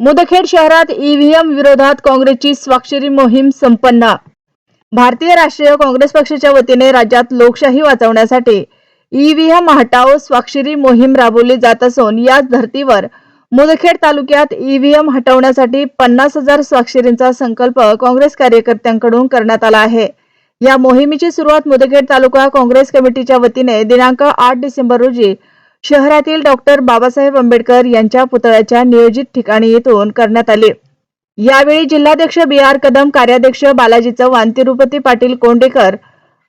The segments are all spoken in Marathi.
मुदखेड शहरात ईव्हीएम विरोधात काँग्रेसची स्वाक्षरी मोहीम संपन्न. भारतीय राष्ट्रीय काँग्रेस पक्षाच्या वतीने राज्यात लोकशाही वाचवण्यासाठी ईव्हीएम हटाव स्वाक्षरी मोहीम राबवली जात असून याच धर्तीवर मुदखेड तालुक्यात ईव्हीएम हटवण्यासाठी पन्नास हजार स्वाक्षरींचा संकल्प काँग्रेस कार्यकर्त्यांकडून करण्यात आला आहे. या मोहिमेची सुरुवात मुदखेड तालुका काँग्रेस कमिटीच्या वतीने दिनांक आठ डिसेंबर रोजी शहरातील डॉक्टर बाबासाहेब आंबेडकर यांच्या पुतळ्याच्या नियोजित ठिकाणी येथून करण्यात आले. यावेळी जिल्हाध्यक्ष बी आर कदम कार्याध्यक्ष बालाजी चव्हाण तिरुपती पाटील कोंडेकर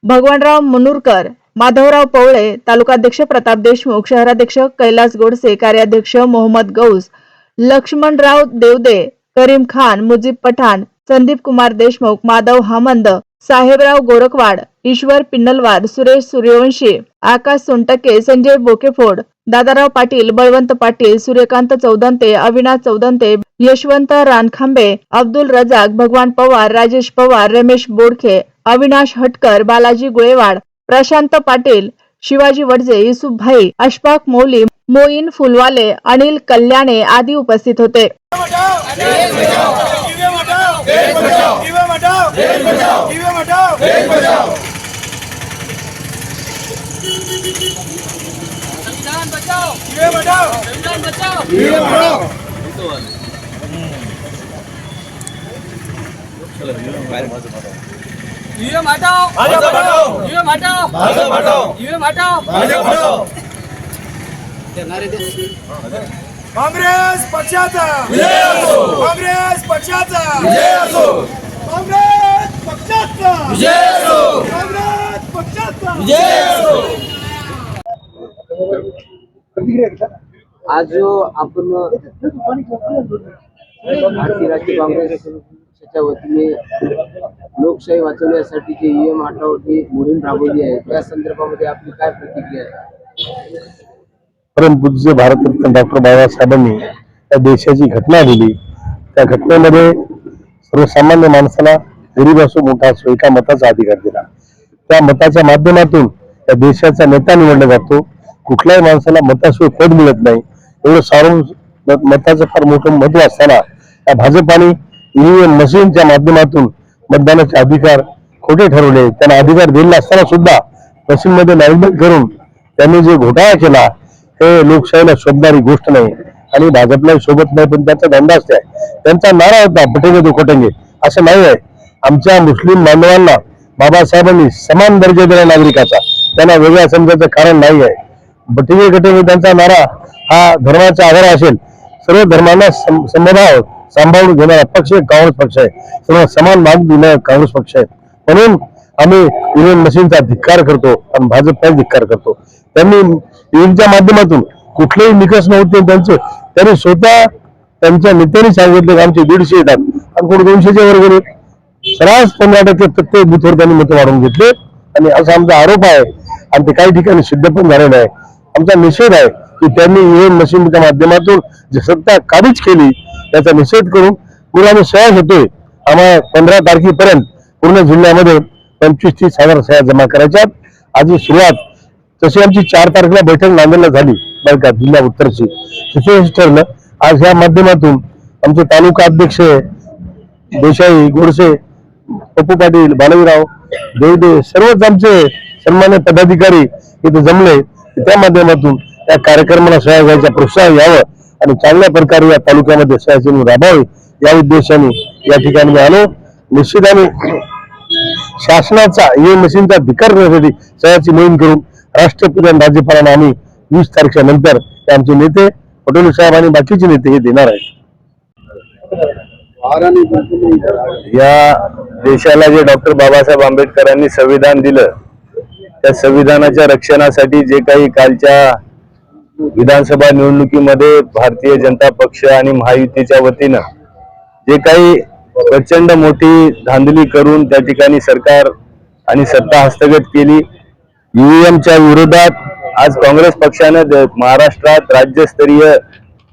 भगवानराव मनुरकर माधवराव पवळे तालुकाध्यक्ष प्रताप देशमुख शहराध्यक्ष कैलास गोडसे कार्याध्यक्ष मोहम्मद गौस लक्ष्मणराव देवदे करीम खान मुजीब पठाण संदीप कुमार देशमुख माधव हामंद साहेबराव गोरखवाड ईश्वर पिन्नलवार सुरेश सूर्यवंशी आकाश सोनटके संजय बोकेफोड दादाराव पाटील बळवंत पाटील सूर्यकांत चौदंते अविनाश चौदंते यशवंत रानखांबे अब्दुल रजाक भगवान पवार राजेश पवार रमेश बोडखे अविनाश हटकर बालाजी गुळेवाड प्रशांत पाटील शिवाजी वडजे युसुफ भाई अशफाक मौली मोईन फुलवाले अनिल कल्याणे आदी उपस्थित होते દેશ બચાઓ જીવન હટાઓ દેશ બચાઓ જીવન હટાઓ દેશ બચાઓ સંવિધાન બચાઓ જીવન હટાઓ સંવિધાન બચાઓ જીવન હટાઓ યુએમ હટાઓ ભાજપ હટાઓ યુએમ હટાઓ ભાજપ હટાઓ યુએમ હટાઓ ભાજપ હટાઓ નારે દે काँग्रेस पक्षाचा. विजय असो काँग्रेस पक्षाचा. विजय असो काँग्रेस पक्षाचा. विजय असो काँग्रेस पक्षाचा. आज जो आपण भारतीय राष्ट्रीय काँग्रेस पक्षाच्या वतीने लोकशाही वाचवण्यासाठी जे एम हटावची मोहीम राबवली आहे त्या संदर्भामध्ये आपली काय प्रतिक्रिया आहे? परमपूज्य भारतरत्न डॉक्टर बाबासाहेबांनी त्या देशाची घटना दिली त्या घटनेमध्ये सर्वसामान्य माणसाला गरीब असो मोठा असो एका मताचा अधिकार दिला. त्या मताच्या माध्यमातून त्या देशाचा नेता निवडला जातो. कुठल्याही माणसाला मताशिवाय पद मिळत नाही. एवढं सार्व मताचं फार मोठं महत्त्व असताना त्या भाजपाने ईव्हीएम मशीनच्या माध्यमातून मतदानाचे अधिकार खोटे ठरवले. त्यांना अधिकार दिलेला असताना सुद्धा मशीनमध्ये मॅनेजमेंट करून त्यांनी जे घोटाळा केला हे लोकशाहीला शोभणारी गोष्ट नाही. आणि भाजपला सोबत नाही पण त्यांचा धंदाच काय त्यांचा नारा होता पटेगे तो कोटेंगे. असं नाही आहे. आमच्या मुस्लिम बांधवांना बाबासाहेबांनी समान दर्जा दिला नागरिकाचा. त्यांना वेगळ्या समजायचं कारण नाही आहे. पटेगे कटेंगे त्यांचा नारा हा धर्माचा आधार असेल. सर्व धर्मांना समभाव सांभाळून घेणारा पक्ष काँग्रेस पक्ष आहे. सर्व समान मान देणारा काँग्रेस पक्ष आहे. म्हणून आम्ही युनियन मशीनचा धिक्कार करतो आणि भाजपचा धिक्कार करतो. त्यांनी ईव्हीएमच्या माध्यमातून कुठलेही निकष नव्हते त्यांचे त्यांनी स्वतः त्यांच्या नेत्यांनी सांगितलं की आमचे दीडशे येतात. आणि कोण दोनशेच्या वर गेले. सरास पंधरा टक्के प्रत्येक बुथवर त्यांनी मतं वाढवून घेतले. आणि असा आमचा आरोप आहे. आणि ते काही ठिकाणी सिद्ध पण झालेला आहे. आमचा निषेध आहे की त्यांनी ईव्हीएम मशीनच्या माध्यमातून जी सत्ता काबीज केली त्याचा निषेध करून पुढे आम्ही सह्या होतोय आम्हाला पंधरा तारखेपर्यंत पूर्ण जिल्ह्यामध्ये पंचवीस तीस हजार सह्या जमा करायच्या आजची सुरुवात तशी आमची चार तारखेला बैठक नांदेडला झाली बरं का जिल्हा उत्तरची. तिथे ठरलं. आज या माध्यमातून आमचे तालुका अध्यक्ष देसाई गोडसे पप्पू पाटील बालवीराव देवदे सर्वच आमचे सन्मान्य पदाधिकारी इथे जमले. त्या माध्यमातून या कार्यक्रमाला सह्या घ्यायचा प्रोत्साहन यावं आणि चांगल्या प्रकारे या तालुक्यामध्ये सह्याची राबावे या उद्देशाने या ठिकाणी मी आलो. निश्चिताने शासनाचा ई मशीनचा धिकार करण्यासाठी सह्याची मोहीम करून राष्ट्रपती आणि राज्यपालांना आम्ही वीस तारखेच्या नंतर त्यांचे आमचे नेते पटोले साहेब आणि बाकीचे नेते हे देणार आहेत. या देशाला जे डॉक्टर बाबासाहेब आंबेडकरांनी संविधान दिलं त्या संविधानाच्या रक्षणासाठी जे काही कालच्या विधानसभा निवडणुकीमध्ये भारतीय जनता पक्ष आणि महायुतीच्या वतीनं जे काही प्रचंड मोठी धांदली करून त्या ठिकाणी सरकार आणि सत्ता हस्तगत केली ईव्हीएमच्या विरोधात आज काँग्रेस पक्षानं महाराष्ट्रात राज्यस्तरीय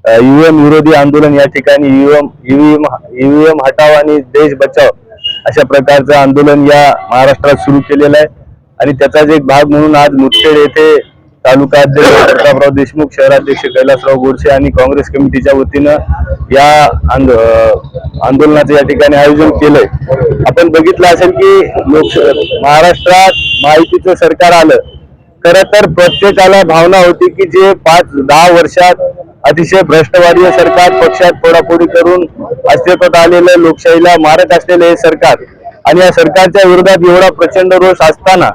ईव्हीएम विरोधी आंदोलन या ठिकाणी ईव्हीएम ईव्हीएम ईव्हीएम हटाव आणि देश बचाव अशा प्रकारचं आंदोलन या महाराष्ट्रात सुरू केलेलं आहे. आणि त्याचाच एक भाग म्हणून आज मुदखेड येथे तालुका अध्यक्ष प्रतापराव देशमुख शहराध्यक्ष कैलासराव गोडसे आणि काँग्रेस कमिटीच्या वतीनं या आंदोलनाचं या ठिकाणी आयोजन केलंय. आपण बघितलं असेल की लोक महाराष्ट्रात माहितीचं सरकार आलं. खर तर प्रत्येकाला भावना होती की जे पाच दहा वर्षात अतिशय भ्रष्टवादी सरकार पक्षात फोडाफोडी करून अस्तित्वात आलेलं लोकशाहीला मारत असलेलं हे सरकार आणि या सरकारच्या विरोधात एवढा प्रचंड रोष असताना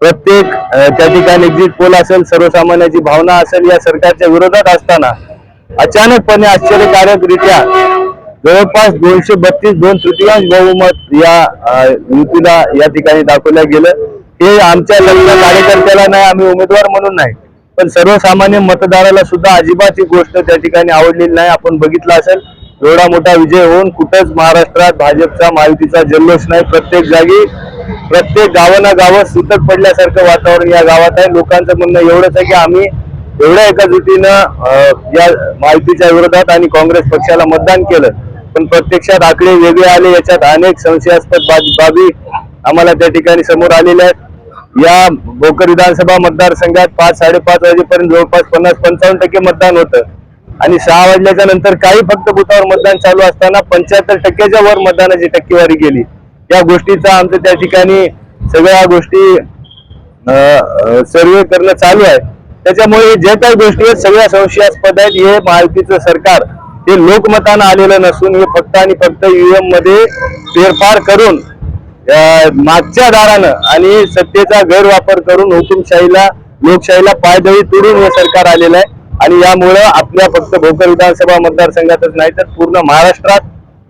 प्रत्येक त्या ठिकाणी एक्झिट पोल असेल सर्वसामान्याची भावना असेल या सरकारच्या विरोधात असताना अचानकपणे आश्चर्यकारकरित्या जवळपास दोनशे बत्तीस दोन तृतीयांश बहुमत या युतीला या ठिकाणी दाखवल्या गेलं. हे आमच्या लग्न कार्यकर्त्याला नाही आम्ही उमेदवार म्हणून नाही. पण सर्वसामान्य मतदाराला सुद्धा अजिबात ही गोष्ट त्या ठिकाणी आवडलेली नाही. आपण बघितलं असेल एवढा मोठा विजय होऊन कुठंच महाराष्ट्रात भाजपचा महायुतीचा जल्लोष नाही. प्रत्येक जागी प्रत्येक गावाना गावं सुतक पडल्यासारखं वातावरण या गावात आहे. लोकांचं म्हणणं एवढंच आहे की आम्ही एवढ्या एकजुटीनं या माहितीच्या विरोधात आणि काँग्रेस पक्षाला मतदान केलं. पण प्रत्यक्षात आकडे वेगळे आले. याच्यात अनेक संशयास्पद बाबी आम्हाला त्या ठिकाणी समोर आलेल्या आहेत. या भोकर विधानसभा मतदारसंघात पाच साडेपाच वाजेपर्यंत जवळपास पन्नास पंचावन्न टक्के मतदान होतं. आणि सहा वाजल्याच्या नंतर काही फक्त बुथावर मतदान चालू असताना पंच्याहत्तर टक्क्याच्या वर मतदानाची टक्केवारी गेली. या गोष्टीचा आमचं त्या ठिकाणी सगळ्या गोष्टी सर्वे करणं चालू आहे. त्याच्यामुळे ज्या काही गोष्टी आहेत सगळ्या संशयास्पद आहेत. हे महायुतीचं सरकार हे लोकमतानं आलेलं नसून हे फक्त आणि फक्त ईव्हीएममध्ये फेरफार करून मागच्या दारानं आणि सत्तेचा गैरवापर करून हुकुमशाहीला लोकशाहीला पायदळी तुडून हे सरकार आलेलं आहे. आणि यामुळं आपल्या फक्त भोकर विधानसभा मतदारसंघातच नाही तर पूर्ण महाराष्ट्रात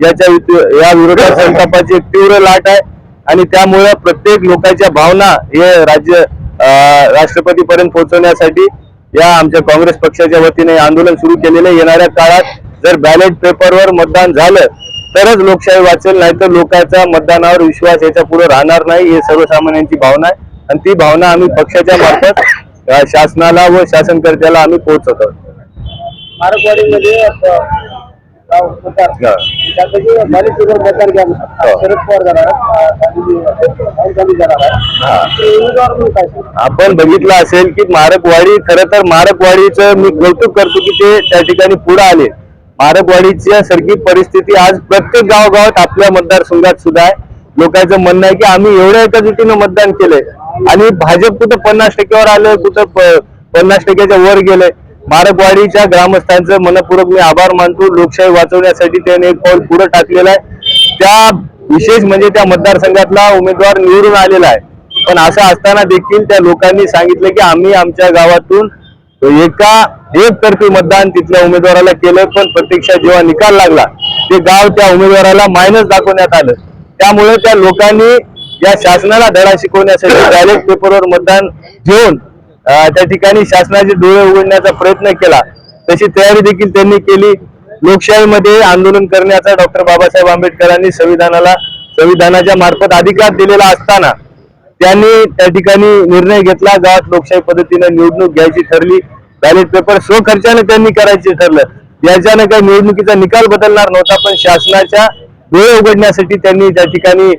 याच्या या विरोधात संतापाची एक तीव्र लाट आहे आणि त्यामुळं प्रत्येक लोकांच्या भावना हे राज्य राष्ट्रपती पर्यंत पोहोचवण्यासाठी या आमच्या काँग्रेस पक्षाच्या वतीने आंदोलन सुरू केलेले येणाऱ्या काळात जर बॅलेट पेपरवर मतदान झालं तरच लोकशाही वाचेल नाही तर लोकांचा मतदानावर विश्वास याच्यापुढे राहणार नाही हे सर्वसामान्यांची भावना आहे आणि ती भावना आम्ही पक्षाच्या मार्फत शासनाला व शासनकर्त्याला आम्ही पोहोचवत आहोत मारकवाडीमध्ये. मतदार घ्या शरद पवार जाणार जाणार आहे आपण बघितलं असेल की मारकवाडी खर तर मारकवाडीचं मी कौतुक करतो की ते त्या ठिकाणी पुढे आले. मारकवाडीच्या सारखी परिस्थिती आज प्रत्येक गावगावात आपल्या मतदारसंघात सुद्धा आहे. लोकांचं म्हणणं आहे की आम्ही एवढ्या एका जुटीनं मतदान केलंय. आणि भाजप कुठं पन्नास टक्क्यावर आलं कुठं पन्नास टक्क्याच्या वर गेलंय. मारकवाडीच्या ग्रामस्थांचं मनपूर्वक मी आभार मानतो. लोकशाही वाचवण्यासाठी त्याने एक पाऊल पुढे टाकलेलं आहे. त्या विशेष म्हणजे त्या मतदारसंघातला उमेदवार निवडून आलेला आहे. पण असं असताना देखील त्या लोकांनी सांगितलं की आम्ही आमच्या गावातून एका एकतर्फी मतदान तिथल्या उमेदवाराला केलं पण प्रत्यक्षात जेव्हा निकाल लागला ते गाव त्या उमेदवाराला मायनस दाखवण्यात आलं. त्यामुळे त्या लोकांनी या शासनाला धडा शिकवण्यासाठी बॅलेट पेपरवर मतदान घेऊन त्या ठिकाणी शासनाचे डोळे उघडण्याचा प्रयत्न केला. तशी तयारी देखील त्यांनी केली. लोकशाहीमध्ये आंदोलन करण्याचा डॉक्टर बाबासाहेब आंबेडकरांनी संविधानाला संविधानाच्या मार्फत अधिकार दिलेला असताना त्यांनी त्या ठिकाणी निर्णय घेतला. गावात लोकशाही पद्धतीने निवडणूक घ्यायची ठरली. बॅलेट पेपर स्वखर्चाने त्यांनी करायचे ठरलं. याच्यानं काही निवडणुकीचा निकाल बदलणार नव्हता पण शासनाच्या डोळे उघडण्यासाठी त्यांनी त्या ठिकाणी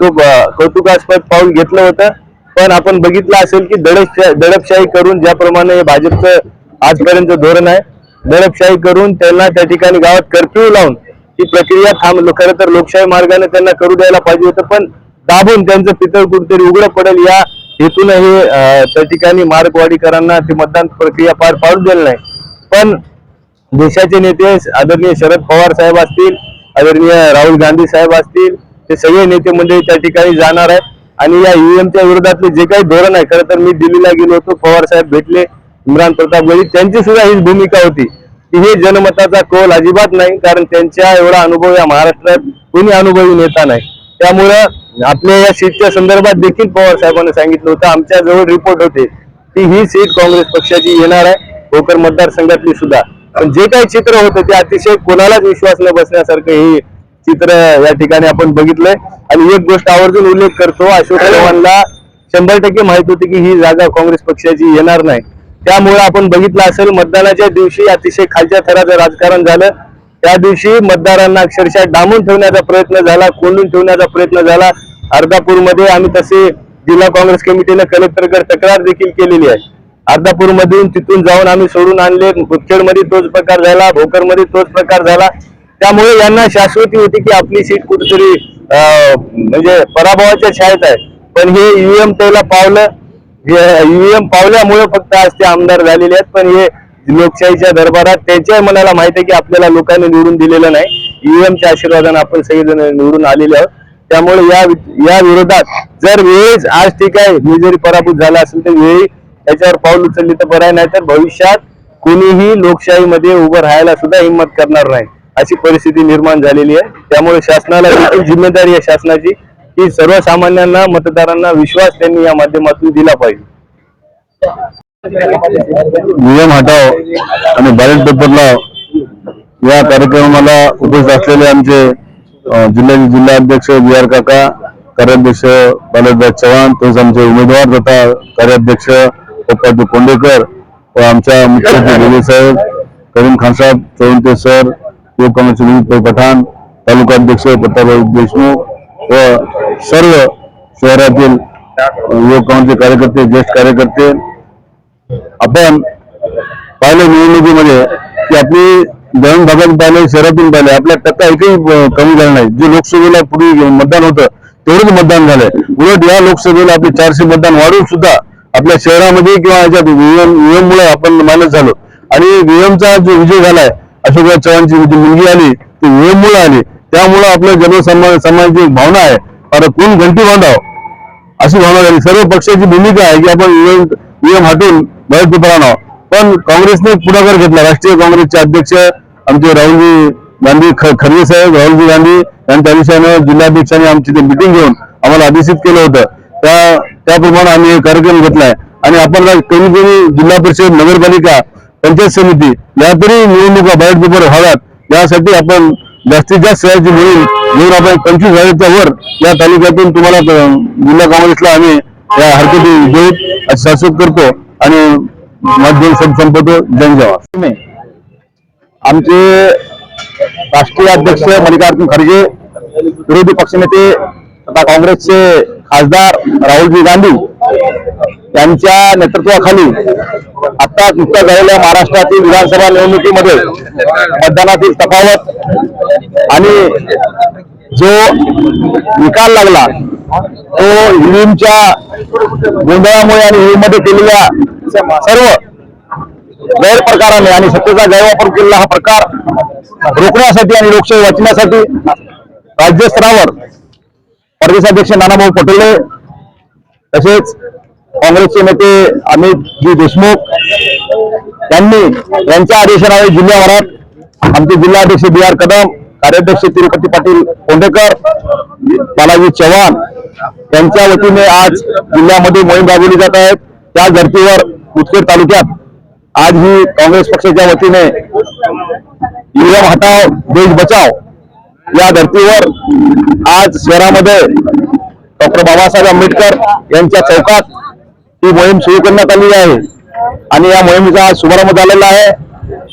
तो कौतुकास्पद पाऊल घेतलं होतं. पण आपण बघितलं असेल की दडपशाही दडपशाही करून ज्याप्रमाणे हे भाजपचं आजपर्यंत धोरण आहे दडपशाही करून त्यांना त्या ठिकाणी गावात कर्फ्यू लावून ही प्रक्रिया थांब खरं तर लोकशाही मार्गाने त्यांना करू द्यायला पाहिजे होतं पण दाबून त्यांचं पितळ कुठेतरी उघडं पडेल या हेतून हे त्या ठिकाणी मार्गवाडीकरांना ती मतदान प्रक्रिया पार पाडू दिली नाही. पण देशाचे नेते आदरणीय शरद पवार साहेब असतील आदरणीय राहुल गांधी साहेब असतील ते सगळे नेते मंडळी त्या ठिकाणी जाणार आहेत. आणि या ईव्हीएमच्या विरोधातले जे काही धोरण आहे खरं तर मी दिल्लीला गेलो होतो पवार साहेब भेटले इम्रान प्रताप गडी त्यांची सुद्धा हीच भूमिका होती की हे जनमताचा कौल अजिबात नाही कारण त्यांच्या एवढा अनुभव या महाराष्ट्रात कोणी अनुभवी नेता नाही. त्यामुळं आपल्या या सीटच्या संदर्भात देखील पवार साहेबांनी सांगितलं होतं आमच्या जवळ रिपोर्ट होते की ही सीट काँग्रेस पक्षाची येणार आहे भोकर मतदारसंघातली सुद्धा. पण जे काही चित्र होतं ते अतिशय कोणालाच विश्वास न बसण्यासारखं हे चित्र या ठिकाणी आपण बघितलंय. आणि एक गोष्ट आवर्जून उल्लेख करतो अशोक चव्हाणला शंभर टक्के माहीत होती की ही जागा काँग्रेस पक्षाची येणार नाही. त्यामुळे आपण बघितलं असेल मतदानाच्या दिवशी अतिशय खालच्या थराचं राजकारण झालं. त्या दिवशी मतदारांना अक्षरशः डांबून ठेवण्याचा प्रयत्न झाला कोंडून ठेवण्याचा प्रयत्न झाला. अर्धापूरमध्ये आम्ही तसे जिल्हा काँग्रेस कमिटीने कलेक्टरकडे तक्रार देखील केलेली आहे. अर्धापूर मधून तिथून जाऊन आम्ही सोडून आणले. मुदखेडमध्ये तोच प्रकार झाला भोकरमध्ये तोच प्रकार झाला. त्यामुळे यांना शाश्वती होती की आपली सीट कुठेतरी अं, म्हणजे पराभवाच्या शाळेत आहे. पण हे ईव्हीएम त्याला पावलं ईव्हीएम पावल्यामुळे फक्त आज ते आमदार झालेले आहेत. पण हे लोकशाहीच्या दरबारात त्यांच्या मनाला माहिती आहे की आपल्याला लोकांनी निवडून दिलेलं नाही. ईव्हीएमच्या आशीर्वादाने आपण सगळेजण निवडून आलेले आहोत. त्यामुळे या या विरोधात जर वेळेस आज ठीक आहे मी जरी पराभूत झाला असेल तर वेळी त्याच्यावर पाऊल उचलली तर बरं आहे. नाही तर भविष्यात कोणीही लोकशाहीमध्ये उभं राहायला सुद्धा हिंमत करणार नाही. अशी परिस्थिती निर्माण झालेली आहे. त्यामुळे शासनाला जिम्मेदारी आहे शासनाची की सर्वसामान्यांना मतदारांना विश्वास त्यांनी या माध्यमातून दिला पाहिजे. नियम हटाव आणि बॅलेट पेपर लाव. या कार्यक्रमाला उपस्थित असलेले आमचे जिल्ह्याचे जिल्हा अध्यक्ष बी आर काका कार्याध्यक्ष बालकराज चव्हाण तसेच आमचे उमेदवार तथा कार्याध्यक्ष पप्पाजी कोंडेकर व आमच्या मुख्यमंत्री बोले साहेब करीम खान साहेब चौंते सर युवक काँग्रेसचे पठाण तालुका अध्यक्ष प्रतापभाई देशमुख व सर्व शहरातील अ, युवक काँग्रेसचे कार्यकर्ते ज्येष्ठ कार्यकर्ते. आपण पाहिलं निवडणुकीमध्ये की आपली ग्रामीण भागात पाहिले शहरातून पाहिले आपल्या टक्का एकही कमी झाला नाही. जे लोकसभेला पूर्वी मतदान होतं तेवढंच मतदान झालंय. उलट या लोकसभेला आपले चारशे मतदान वाढून सुद्धा आपल्या शहरामध्ये किंवा याच्यात व्हीएम मुळे आपण मानत झालो. आणि व्हीएमचा जो विजय झालाय अशोकराव चव्हाणची जी मुलगी आली ती ईव्हीएम मुळे आली. त्यामुळे आपल्या जनसन्मान समाजाची भावना आहे. आता कोण घंटी बांधाव? अशी भावना झाली. सर्व पक्षाची भूमिका आहे की आपण नियम हटून बाहेर आणावं पण काँग्रेसने पुढाकार घेतला. राष्ट्रीय काँग्रेसचे अध्यक्ष आमचे राहुलजी गांधी ख- खरगे साहेब राहुलजी गांधी यांच्या अनुषंगाने जिल्हाध्यक्षांनी आमची ते मिटिंग घेऊन आम्हाला आदेशित केलं होतं. त्या त्याप्रमाणे आम्ही कार्यक्रम घेतलाय. आणि आपण कमी कमी जिल्हा परिषद नगरपालिका पंचायत समिती या तरी निवडणुका बाहेर पेपर व्हाव्यात यासाठी आपण जास्तीत जास्त शहराची मिळून घेऊन आपण पंचवीस हजारच्या वर या तालुक्यातून तुम्हाला जिल्हा काँग्रेसला आम्ही या हरकती घेऊ असं शासक करतो आणि मध्य संपवतो. जय आमचे राष्ट्रीय अध्यक्ष मल्लिकार्जुन खरगे विरोधी पक्षनेते तथा काँग्रेसचे खासदार राहुलजी गांधी यांच्या नेतृत्वाखाली आता नुकत्या झालेल्या महाराष्ट्रातील विधानसभा निवडणुकीमध्ये मतदानातील तफावत आणि जो निकाल लागला तो ईव्हीएमच्या गोंधळामुळे आणि ईव्हीएम केलेल्या सर्व गैरप्रकाराने आणि सत्तेचा गैरवापर केलेला हा प्रकार रोखण्यासाठी आणि लोकशाही वाचण्यासाठी राज्यस्तरावर प्रदेशाध्यक्ष नानाभाऊ पटोले तसेच काँग्रेसचे नेते अमितजी देशमुख यांनी यांच्या आदेशाने जिल्ह्याभरात आमचे जिल्हाध्यक्ष बी आर कदम कार्याध्यक्ष तिरुपती पाटील कोंडेकर बालाजी चव्हाण यांच्या वतीने आज जिल्ह्यामध्ये मोहीम राबवली जात आहे. त्या धर्तीवर मुदखेड तालुक्यात आज ही काँग्रेस पक्षाच्या वतीने ईव्हीएम हटाव देश बचाव या धर्तीवर आज शहरामध्ये डॉक्टर बाबासाहेब आंबेडकर यांच्या चौकात ही मोहीम सुरू करण्यात आलेली आहे. आणि या मोहिमेचा आज शुभारंभ झालेला आहे.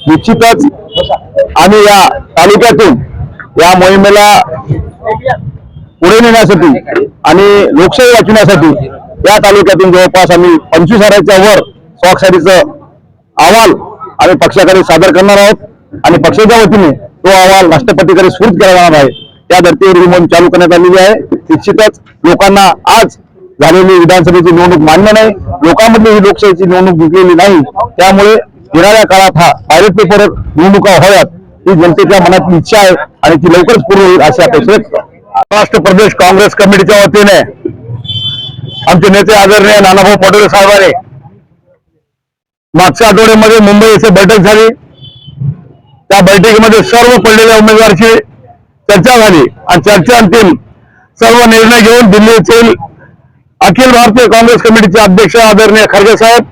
निश्चितच आम्ही या तालुक्यातून या मोहिमेला पुढे नेण्यासाठी आणि लोकशाही वाचवण्यासाठी या तालुक्यातून जवळपास आम्ही पंचवीस हजाराच्या वर स्वाक्षरीचं अहवाल आम्ही पक्षाकडे सादर करणार आहोत. आणि पक्षाच्या वतीने तो अहवाल राष्ट्रपतीकडे स्फूर्त केला जाणार आहे. त्या धर्तीवर ही मोहीम चालू करण्यात आलेली आहे. निश्चितच लोकांना आज झालेली विधानसभेची निवडणूक मान्य नाही लोकांमधली ही लोकशाहीची निवडणूक जिंकलेली नाही त्यामुळे येणाऱ्या काळात हा बॅलेट पेपर निवडणुका व्हाव्यात ही जनतेच्या मनातली इच्छा आहे आणि ती लवकरच पूर्ण होईल अशी अपेक्षा व्यक्त महाराष्ट्र प्रदेश काँग्रेस कमिटीच्या वतीने आमचे नेते आदरणीय नानाभाऊ पटोले साहेबांनी मागच्या आठवड्यामध्ये मुंबई येथे बैठक झाली. त्या बैठकीमध्ये सर्व पडलेल्या उमेदवाराची चर्चा झाली आणि चर्चा अंतिम सर्व निर्णय घेऊन दिल्ली येथील अखिल भारतीय काँग्रेस कमिटीचे अध्यक्ष आदरणीय खरगे साहेब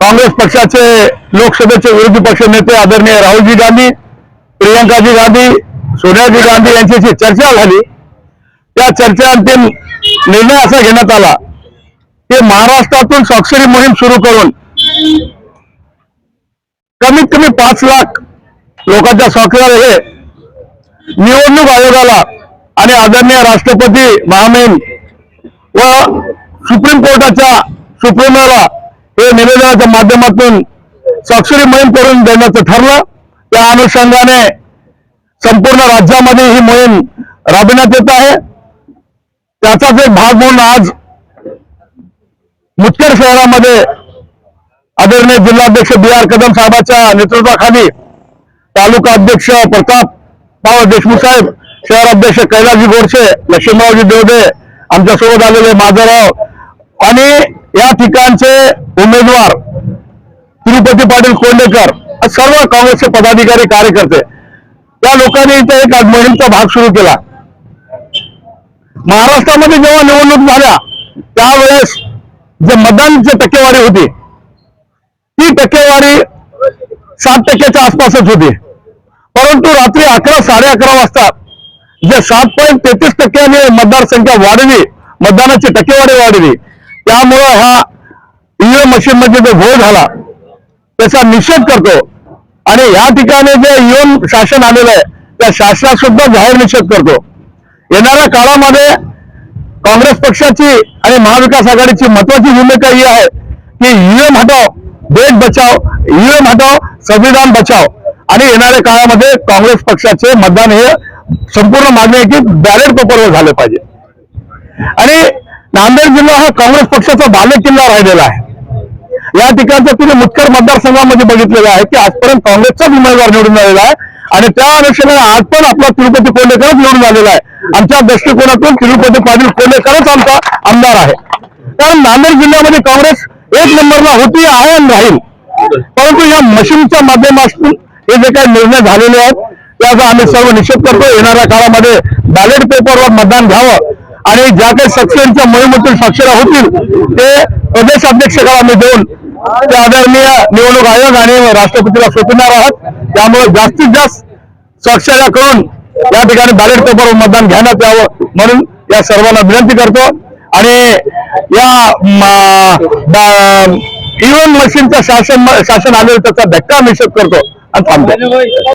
काँग्रेस पक्षाचे लोकसभेचे विरोधी पक्ष नेते आदरणीय राहुलजी गांधी प्रियंकाजी गांधी सोनियाजी गांधी यांच्याशी चर्चा झाली. त्या चर्चा अंतिम निर्णय असा घेण्यात आला की महाराष्ट्रातून स्वाक्षरी मोहीम सुरू करून कमीत कमी पाच लाख लोकांच्या स्वाक्षऱ्या हे निवडणूक आयोगाला आणि आदरणीय राष्ट्रपती महामेन व सुप्रीम कोर्टाच्या सुप्रीमला हे निवेदनाच्या माध्यमातून स्वाक्षरी मोहीम करून देण्याचं ठरलं. त्या अनुषंगाने संपूर्ण राज्यामध्ये ही मोहीम राबविण्यात येत आहे. त्याचाच एक भाग म्हणून आज मुदखेड शहरामध्ये आदरणीय जिल्हाध्यक्ष बी आर कदम साहेबांच्या नेतृत्वाखाली तालुका अध्यक्ष प्रताप पाव देशमुख साहेब शहर अध्यक्ष कैलासजी गोडसे लक्ष्मीरावजी देवदे आमच्यासोबत आलेले माधवराव आणि या ठिकाणचे उमेदवार तिरुपती पाटील कोंडेकर सर्व काँग्रेसचे पदाधिकारी कार्यकर्ते. या लोकांनी इथे एक मोहीमचा भाग सुरू केला. महाराष्ट्रामध्ये जेव्हा निवडणूक झाल्या त्यावेळेस जे मतदानची टक्केवारी होती ती टक्केवारी सात टक्क्याच्या आसपासच होती. परंतु रात्री अकरा साडे अकरा वाजता जे सात पॉईंट तेहतीस टक्क्याने मतदारसंख्या वाढली मतदानाची टक्केवारी वाढली त्यामुळं हा ईव्हीएम मशीन मध्ये जो घोळ झाला त्याचा निषेध करतो. आणि या ठिकाणी जे ईव्हीएम शासन आलेलं आहे त्या शासनात सुद्धा जाहीर निषेध करतो. येणाऱ्या काळामध्ये काँग्रेस पक्षाची आणि महाविकास आघाडीची महत्वाची भूमिका ही आहे की ईव्हीएम हटाव देश बचाव ईव्हीएम हटाव संविधान बचाव. आणि येणाऱ्या काळामध्ये काँग्रेस पक्षाचे मतदान हे संपूर्ण मागणी आहे की बॅलेट पेपरवर झालं पाहिजे. आणि नांदेड जिल्हा हा काँग्रेस पक्षाचा बाले किल्ला राहिलेला आहे. या ठिकाणचं तुम्ही मुतकर मतदारसंघामध्ये बघितलेलं आहे की आजपर्यंत काँग्रेसचाच उमेदवार निवडून आलेला आहे. आणि त्या अनुषंगाने आज पण आपला तिरुपती कोल्हेकरच निवडून आलेला आहे. आमच्या दृष्टिकोनातून तिरुपती पाटील कोल्हेकरच आमचा आमदार आहे. कारण नांदेड जिल्ह्यामध्ये काँग्रेस एक नंबरला होती आहे आणि राहील. परंतु या मशीनच्या माध्यमातून हे जे काही निर्णय झालेले आहेत त्याचा आम्ही सर्व निषेध करतो येणाऱ्या काळामध्ये बॅलेट पेपरवर मतदान घ्यावं आणि ज्या काही सक्सेसच्या मोहिमेतून साक्षर होतील ते प्रदेश अध्यक्षाला आम्ही देऊन ते आदरणीय निवडणूक आयोग आणि राष्ट्रपतीला सोपवणार आहात. त्यामुळे जास्तीत जास्त स्वाक्षऱ्या करून या ठिकाणी बॅलेट पेपरवर मतदान घेण्यात यावं म्हणून या सर्वांना विनंती करतो. आणि या ईव्हीएम मशीनचा शासन शासन आलेलं त्याचा धक्का निषेध करतो. आणि थांबतो.